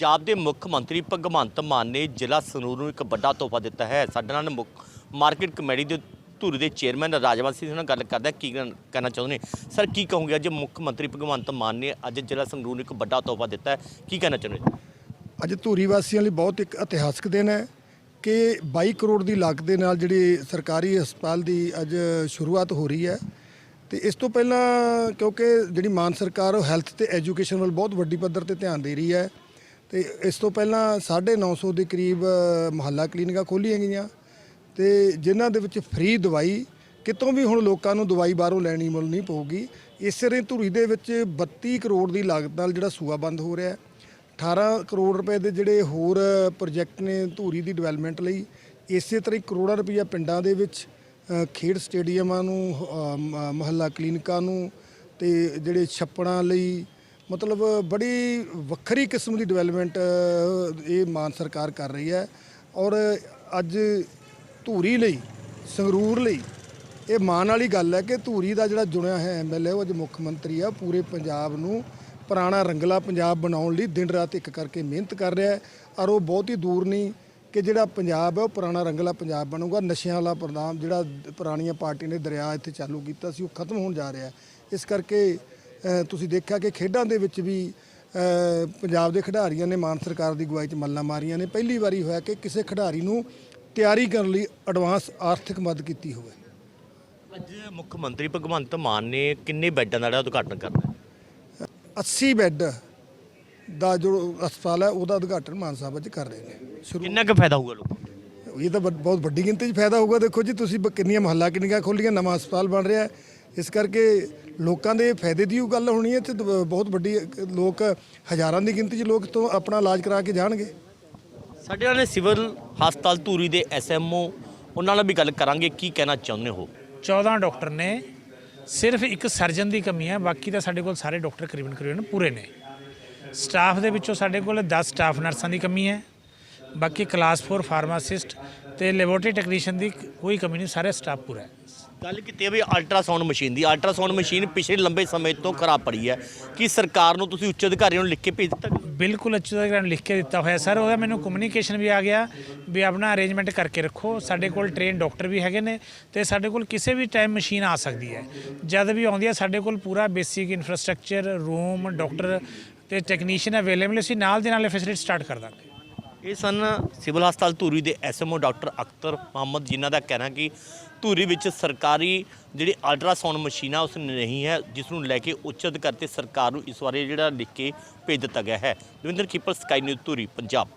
ਪੰਜਾਬ ਦੇ ਮੁੱਖ ਮੰਤਰੀ ਭਗਵੰਤ ਮਾਨ ਨੇ ਜ਼ਿਲ੍ਹਾ ਸੰਗਰੂਰ ਨੂੰ ਇੱਕ ਵੱਡਾ ਤੋਹਫਾ ਦਿੱਤਾ ਹੈ। ਸਾਡੇ ਨਾਲ ਮੁੱਖ ਮਾਰਕੀਟ ਕਮੇਟੀ ਦੇ ਧੂਰੀ ਦੇ ਚੇਅਰਮੈਨ ਰਾਜਵੰਤ ਸਿੰਘ ਨਾਲ ਗੱਲ ਕਰਦਾ ਕੀ ਕਹਿਣ- ਕਹਿਣਾ ਚਾਹੁੰਦੇ ਨੇ? ਸਰ, ਕੀ ਕਹੋਗੇ? ਅੱਜ ਮੁੱਖ ਮੰਤਰੀ ਭਗਵੰਤ ਮਾਨ ਨੇ ਅੱਜ ਜ਼ਿਲ੍ਹਾ ਸੰਗਰੂਰ ਨੂੰ ਇੱਕ ਵੱਡਾ ਤੋਹਫਾ ਦਿੱਤਾ ਹੈ। ਕੀ ਕਹਿਣਾ ਚਾਹੁੰਦੇ ਅੱਜ ਧੂਰੀ ਵਾਸੀਆਂ ਲਈ ਬਹੁਤ ਇੱਕ ਇਤਿਹਾਸਕ ਦਿਨ ਹੈ ਕਿ 22 ਕਰੋੜ ਦੀ ਲਾਗਤ ਦੇ ਨਾਲ ਜਿਹੜੀ ਸਰਕਾਰੀ ਹਸਪਤਾਲ ਦੀ ਅੱਜ ਸ਼ੁਰੂਆਤ ਹੋ ਰਹੀ ਹੈ। ਤੇ ਇਸ ਤੋਂ ਪਹਿਲਾਂ ਕਿਉਂਕਿ ਜਿਹੜੀ ਮਾਨ ਸਰਕਾਰ ਉਹ ਹੈਲਥ ਤੇ ਐਜੂਕੇਸ਼ਨ ਵੱਲ ਬਹੁਤ ਵੱਡੀ ਪੱਧਰ ਤੇ ਧਿਆਨ ਦੇ ਰਹੀ ਹੈ। ਤੇ ਇਸ ਤੋਂ ਪਹਿਲਾਂ 950 ਦੇ ਕਰੀਬ ਮਹੱਲਾ ਕਲੀਨਿਕਾਂ ਖੋਲੀਆਂ ਗਈਆਂ ਤੇ ਜਿਨ੍ਹਾਂ ਦੇ ਵਿੱਚ ਫ੍ਰੀ ਦਵਾਈ ਕਿਤੋਂ ਵੀ ਹੁਣ ਲੋਕਾਂ ਨੂੰ ਦਵਾਈ ਬਾਹਰੋਂ ਲੈਣੀ ਮੁੱਲ ਨਹੀਂ ਪਊਗੀ। ਇਸੇ ਰੇ ਧੂਰੀ ਦੇ ਵਿੱਚ 32 ਕਰੋੜ ਦੀ ਲਾਗਤ ਨਾਲ ਜਿਹੜਾ ਸੂਆ ਬੰਦ ਹੋ ਰਿਹਾ ਹੈ। 18 ਕਰੋੜ ਰੁਪਏ ਦੇ ਜਿਹੜੇ ਹੋਰ ਪ੍ਰੋਜੈਕਟ ਨੇ ਧੂਰੀ ਦੀ ਡਿਵੈਲਪਮੈਂਟ ਲਈ ਇਸੇ ਤਰ੍ਹਾਂ ਹੀ ਕਰੋੜਾਂ ਰੁਪਈਆ ਪਿੰਡਾਂ ਦੇ ਵਿੱਚ ਖੇਡ ਸਟੇਡੀਅਮਾਂ ਨੂੰ ਅ, ਮੁਹੱਲਾ ਕਲੀਨਿਕਾਂ ਨੂੰ ਤੇ ਜਿਹੜੇ ਛੱਪੜਾਂ ਲਈ ਮਤਲਬ ਬੜੀ ਵੱਖਰੀ ਕਿਸਮ ਦੀ ਡਿਵੈਲਪਮੈਂਟ ਇਹ ਮਾਨ ਸਰਕਾਰ ਕਰ ਰਹੀ ਹੈ। ਔਰ ਅੱਜ ਧੂਰੀ ਲਈ, ਸੰਗਰੂਰ ਲਈ, ਇਹ ਮਾਣ ਵਾਲੀ ਗੱਲ ਹੈ ਕਿ ਧੂਰੀ ਦਾ ਜਿਹੜਾ ਚੁਣਿਆ ਹੈ ਐਮਐਲਏ ਉਹ ਅੱਜ ਮੁੱਖ ਮੰਤਰੀ ਆ। ਪੂਰੇ ਪੰਜਾਬ ਨੂੰ ਪੁਰਾਣਾ ਰੰਗਲਾ ਪੰਜਾਬ ਬਣਾਉਣ ਲਈ ਦਿਨ ਰਾਤ ਇੱਕ ਕਰਕੇ ਮਿਹਨਤ ਕਰ ਰਿਹਾ ਹੈ। ਔਰ ਉਹ ਬਹੁਤ ਹੀ ਦੂਰ ਨਹੀਂ ਕਿ ਜਿਹੜਾ ਪੰਜਾਬ ਹੈ, ਉਹ ਪੁਰਾਣਾ ਰੰਗਲਾ ਪੰਜਾਬ ਬਣੂਗਾ। ਨਸ਼ਿਆਂ ਵਾਲਾ ਪ੍ਰਦਾਮ ਜਿਹੜਾ ਪੁਰਾਣੀਆਂ ਪਾਰਟੀਆਂ ਨੇ ਦਰਿਆ ਇੱਥੇ ਚਾਲੂ ਕੀਤਾ ਸੀ, ਉਹ ਖਤਮ ਹੋਣ ਜਾ ਰਿਹਾ ਹੈ। ਇਸ ਕਰਕੇ ਤੁਸੀਂ ਦੇਖਿਆ ਕਿ ਖੇਡਾਂ ਦੇ ਵਿੱਚ ਵੀ ਪੰਜਾਬ ਦੇ ਖਿਡਾਰੀਆਂ ਨੇ ਮਾਨ ਸਰਕਾਰ ਦੀ ਅਗਵਾਈ 'ਚ ਮੱਲਾਂ ਮਾਰੀਆਂ ਨੇ। ਪਹਿਲੀ ਵਾਰੀ ਹੋਇਆ ਕਿ ਕਿਸੇ ਖਿਡਾਰੀ ਨੂੰ ਤਿਆਰੀ ਕਰਨ ਲਈ ਐਡਵਾਂਸ ਆਰਥਿਕ ਮਦਦ ਕੀਤੀ ਹੋਵੇ। ਅੱਜ ਮੁੱਖ ਮੰਤਰੀ ਭਗਵੰਤ ਮਾਨ ਨੇ ਕਿੰਨੇ ਬੈੱਡਾਂ ਦਾ ਜਿਹੜਾ ਉਦਘਾਟਨ ਕਰਨਾ ਹੈ? 80 ਬੈੱਡ ਦਾ ਜੋ ਹਸਪਤਾਲ ਹੈ ਉਹਦਾ ਉਦਘਾਟਨ ਮਾਨ ਸਾਹਿਬ ਅੱਜ ਕਰ ਰਹੇ ਨੇ। ਸ਼ੁਰੂ ਕਿੰਨਾ ਕੁ ਫਾਇਦਾ ਹੋਊਗਾ ਲੋਕਾਂ ਨੂੰ? ਇਹ ਤਾਂ ਬਹੁਤ ਵੱਡੀ ਗਿਣਤੀ 'ਚ ਫਾਇਦਾ ਹੋਊਗਾ। ਦੇਖੋ ਜੀ ਤੁਸੀਂ ਕਿੰਨੀਆਂ ਮਹੱਲਾ ਕਿੰਨੀਆਂ ਖੋਲੀਆਂ ਨਵਾਂ ਹਸਪਤਾਲ ਬਣ ਰਿਹਾ ਹੈ। ਇਸ ਕਰਕੇ ਲੋਕਾਂ ਦੇ ਫਾਇਦੇ ਦੀ ਉਹ ਗੱਲ ਹੋਣੀ ਹੈ ਤੇ ਦ- ਬਹੁਤ ਵੱਡੀ ਲੋਕ ਹਜ਼ਾਰਾਂ ਦੀ ਗਿਣਤੀ 'ਚ ਲੋਕ ਤੋਂ ਆਪਣਾ ਇਲਾਜ ਕਰਾ ਕੇ ਜਾਣਗੇ। ਸਾਡੇ ਨਾਲ ਨੇ ਸਿਵਲ ਹਸਪਤਾਲ ਧੂਰੀ ਦੇ ਐਸਐਮਓ ਉਹਨਾਂ ਨਾਲ ਵੀ ਗੱਲ ਕਰਾਂਗੇ ਕੀ ਕਹਿਣਾ ਚਾਹੁੰਦੇ ਹੋ? 14 ਡਾਕਟਰ ਨੇ ਸਿਰਫ ਇੱਕ ਸਰਜਨ ਦੀ ਕਮੀ ਹੈ ਬਾਕੀ ਤਾਂ ਸਾਡੇ ਕੋਲ ਸਾਰੇ ਡਾਕਟਰ ਕਰੀਬਨ ਕਰੀਬਨ ਪੂਰੇ ਨੇ। ਸਟਾਫ ਦੇ ਵਿੱਚੋਂ ਸਾਡੇ ਕੋਲ 10 ਸਟਾਫ ਨਰਸਾਂ ਦੀ ਕਮੀ ਹੈ ਬਾਕੀ ਕਲਾਸ 4 ਫਾਰਮਾਸਿਸਟ ਤੇ ਲੈਬੋਰੇਟਰੀ ਟੈਕਨੀਸ਼ੀਅਨ ਦੀ ਕੋਈ ਕਮੀ ਨਹੀਂ ਸਾਰੇ ਸਟਾਫ ਪੂਰਾ। ਹੈ ਗੱਲ ਕੀਤੀ ਹੈ ਵੀ ਅਲਟਰਾਸਾਊਂਡ ਮਸ਼ੀਨ ਦੀ। ਅਲਟਰਾਸਾਊਂਡ ਮਸ਼ੀਨ ਪਿਛਲੇ ਲੰਬੇ ਸਮੇਂ ਤੋਂ ਖਰਾਬ ਪੜੀ ਹੈ। ਕੀ ਸਰਕਾਰ ਨੂੰ ਤੁਸੀਂ ਉੱਚ ਅਧਿਕਾਰੀਆਂ ਨੂੰ ਲਿਖ ਕੇ ਭੇਜ ਦਿੱਤਾ? ਬਿਲਕੁਲ ਅੱਛੀ ਤਰ੍ਹਾਂ ਲਿਖ ਕੇ ਦਿੱਤਾ ਹੋਇਆ। ਸਰ ਉਹਦਾ ਮੈਨੂੰ ਕਮਿਊਨੀਕੇਸ਼ਨ ਵੀ ਆ ਗਿਆ ਵੀ ਆਪਣਾ ਅਰੇਂਜਮੈਂਟ ਕਰਕੇ ਰੱਖੋ। ਸਾਡੇ ਕੋਲ ਟ੍ਰੇਨ ਡਾਕਟਰ ਵੀ ਹੈਗੇ ਨੇ ਤੇ ਸਾਡੇ ਕੋਲ ਕਿਸੇ ਵੀ ਟਾਈਮ ਮਸ਼ੀਨ ਆ ਸਕਦੀ ਹੈ। ਜਦ ਵੀ ਆਉਂਦੀ ਹੈ ਸਾਡੇ ਕੋਲ ਪੂਰਾ ਬੇਸਿਕ ਇਨਫਰਾਸਟ੍ਰਕਚਰ ਰੂਮ ਡਾਕਟਰ ਤੇ ਟੈਕਨੀਸ਼ੀਅਨ ਅਵੇਲੇਬਲ ਅਸੀਂ ਨਾਲ ਦੇ ਨਾਲ ਫੈਸਿਲਿਟੀ ਸਟਾਰਟ ਕਰ ਦਾਂਗੇ। ਇਹ ਸਨ ਸਿਵਲ ਹਸਪਤਾਲ ਧੂਰੀ ਦੇ ਐਸਐਮਓ ਡਾਕਟਰ ਅਖਤਰ ਮੁਹੰਮਦ, ਜਿਨ੍ਹਾਂ ਦਾ ਕਹਿਣਾ ਕਿ ਧੂਰੀ ਵਿੱਚ ਸਰਕਾਰੀ ਜਿਹੜੀ ਅਲਟਰਾਸਾਊਂਡ ਮਸ਼ੀਨ ਉਸ ਨਹੀਂ ਹੈ ਜਿਸ ਨੂੰ ਲੈ ਕੇ ਉੱਚ ਅਧਿਕਾਰ ਤੇ ਸਰਕਾਰ ਨੂੰ ਇਸ ਬਾਰੇ ਜਿਹੜਾ ਲਿਖ ਕੇ ਭੇਜ ਦਿੱਤਾ ਗਿਆ ਹੈ। ਦਵਿੰਦਰ ਕੀਪਰ ਸਕਾਈ ਨਿਊਜ਼ ਧੂਰੀ, ਪੰਜਾਬ।